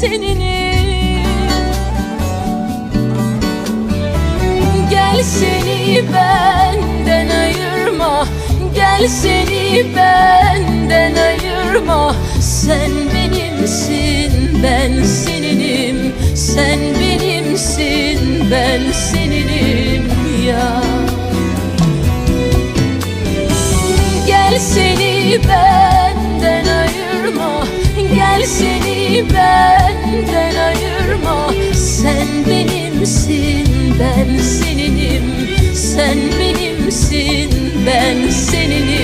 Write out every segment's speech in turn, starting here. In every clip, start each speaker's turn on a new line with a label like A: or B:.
A: seninim Gel seni benden ayırma Gel seni benden ayırma. Sen benimsin ben seninim. Sen benimsin ben seninim. Ya. Gel seni benden ayırma Gel seni benden Sen benimsin ben seninim. Sen benimsin ben seninim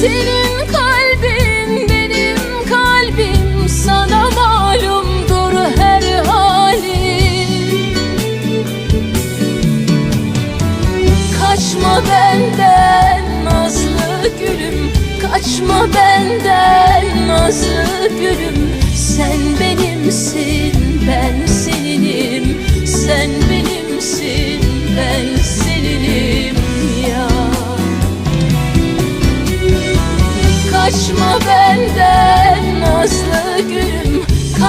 A: Senin kalbin benim kalbim. Sana malumdur her halim. Kaçma benden nazlı gülüm. Kaçma benden nazlı gülüm. Sen benimsin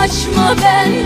A: Kaçma benden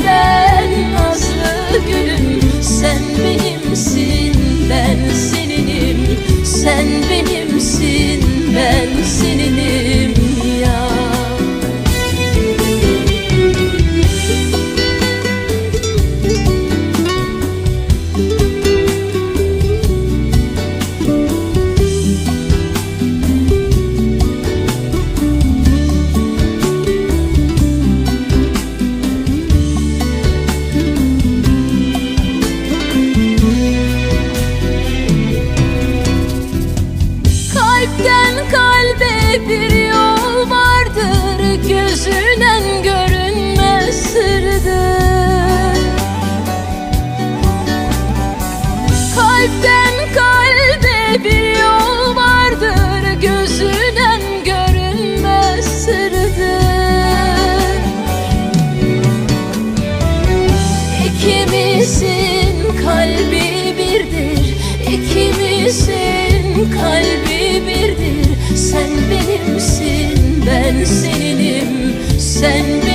A: Sen benimsin ben seninim. Sen benimsin